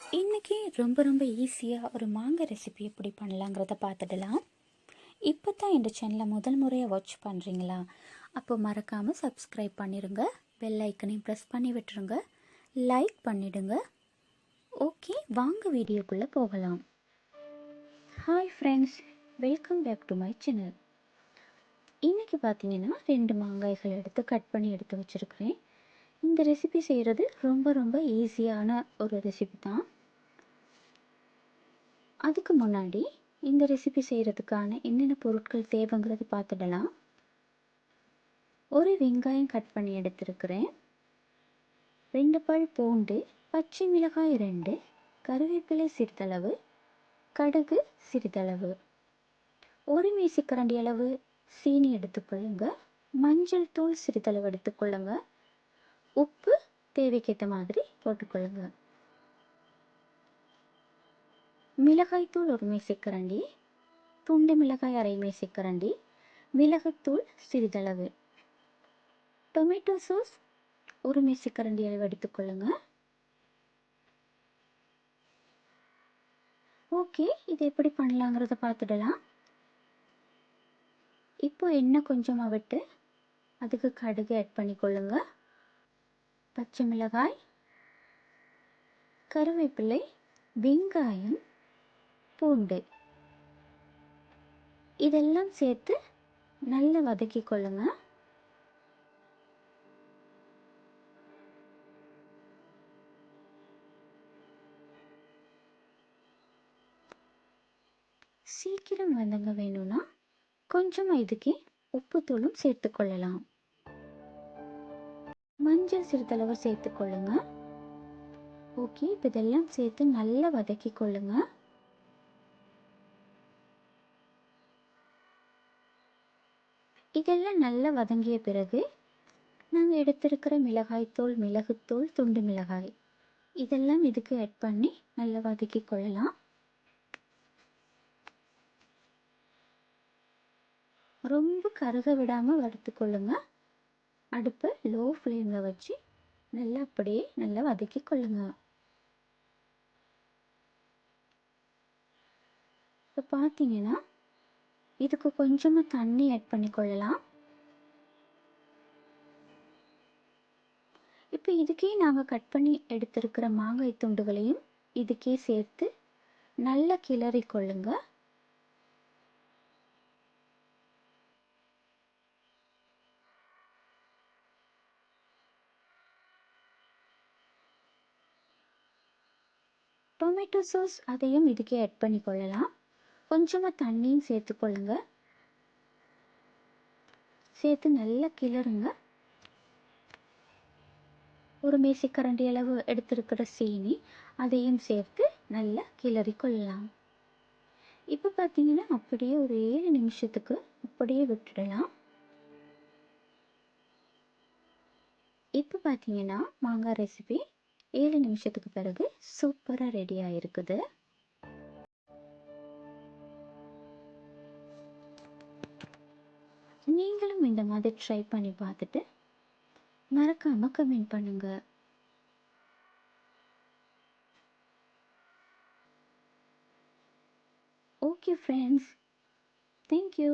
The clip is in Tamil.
இன்றைக்கி ரொம்ப ரொம்ப ஈஸியாக ஒரு மாங்காய் ரெசிபி எப்படி பண்ணலாங்கிறத பார்த்துடலாம். இப்போ தான் இந்த சேனலை முதல் முறையாக வாட்ச் பண்ணுறீங்களா அப்போ மறக்காமல் சப்ஸ்கிரைப் பண்ணிடுங்க பெல் ஐக்கனையும் ப்ரெஸ் பண்ணி விட்டுருங்க. லைக் பண்ணிடுங்க. ஓகே வாங்க வீடியோக்குள்ளே போகலாம். Hi friends welcome back to my channel இன்றைக்கி பார்த்தீங்கன்னா ரெண்டு மாங்காய்கள் எடுத்து கட் பண்ணி எடுத்து வச்சுருக்கிறேன். இந்த ரெசிபி செய்கிறது ரொம்ப ரொம்ப ஈஸியான ஒரு ரெசிபி தான். அதுக்கு முன்னாடி இந்த ரெசிபி செய்கிறதுக்கான என்னென்ன பொருட்கள் தேவைங்கிறது பார்த்துடலாம். ஒரு வெங்காயம் கட் பண்ணி எடுத்திருக்கிறேன். ரெண்டு பல் பூண்டு பச்சை மிளகாய் ரெண்டு கருவேப்பிலை சிறிதளவு கடுகு சிறிதளவு. ஒரு மீசிக்கரண்டி அளவு சீனி எடுத்துக்கொள்ளுங்க. மஞ்சள் தூள் சிறிதளவு எடுத்துக்கொள்ளுங்கள் உப்பு தேவைக்கேற்ற மாதிரி போட்டுக்கொள்ளுங்க. மிளகாய்த்தூள் ஒரு மேசைக்கரண்டி துண்டு மிளகாய் அரை மேசைக்கரண்டி மிளகுத்தூள் சிறிதளவு. டொமேட்டோ சாஸ் ஒரு மேசைக்கரண்டி அளவு எடுத்துக்கொள்ளுங்க. ஓகே இது எப்படி பண்ணலாங்கிறத பார்த்துடலாம். இப்போ எண்ணெய் கொஞ்சமாக விட்டு அதுக்கு கடுகு ஆட் பண்ணிக்கொள்ளுங்கள் பச்சை மிளகாய் கருவேப்பிலை வெங்காயம் பூண்டு. இதெல்லாம் சேர்த்து நல்லா வதக்கி கொள்ளுங்க சீக்கிரம் வதங்க வேணும்னா கொஞ்சமாக இதுக்கு உப்புத்தூளும் சேர்த்துக்கொள்ளலாம். மஞ்சள் சிறிதளவு சேர்த்துக்கொள்ளுங்க ஓகே இப்போ இதெல்லாம் சேர்த்து நல்லா வதக்கி கொள்ளுங்க. இதெல்லாம் நல்லா வதங்கிய பிறகு நாங்கள் எடுத்திருக்கிற மிளகாய்த்தூள் மிளகுத்தூள் துண்டு மிளகாய் இதெல்லாம் இதுக்கு ஆட் பண்ணி நல்லா வதக்கி கொள்ளலாம். ரொம்ப கருக விடாமல் வறுத்து அடுப்பை லோ ஃப்ளேமில் வச்சு நல்லா அப்படியே நல்லா வதக்கி கொள்ளுங்க. இப்போ பார்த்தீங்கன்னா இதுக்கு கொஞ்சமாக தண்ணி ஆட் பண்ணிக்கொள்ளலாம் இப்போ இதுக்கே நாங்கள் கட் பண்ணி எடுத்திருக்கிற மாங்காய் துண்டுகளையும் இதுக்கே சேர்த்து நல்லா கிளறி கொள்ளுங்கள் டொமேட்டோ சாஸ் அதையும் இதுக்கே ஆட் பண்ணிக்கொள்ளலாம். கொஞ்சமாக தண்ணியும் சேர்த்துக்கொள்ளுங்க. சேர்த்து நல்லா கிளறுங்க. ஒரு மேசைக்கரண்டி அளவு எடுத்திருக்கிற சீனி அதையும் சேர்த்து நல்லா கிளறி கொள்ளலாம் இப்போ பார்த்தீங்கன்னா அப்படியே ஒரு ஏழு நிமிஷத்துக்கு அப்படியே விட்டுடலாம். இப்போ பார்த்தீங்கன்னா மாங்காய் ரெசிபி ஏழு நிமிஷத்துக்கு பிறகு சூப்பராக ரெடியாக இருக்குது நீங்களும் இந்த மாதிரி ட்ரை பண்ணி பார்த்துட்டு மறக்காம கமெண்ட் பண்ணுங்க. Okay friends thank you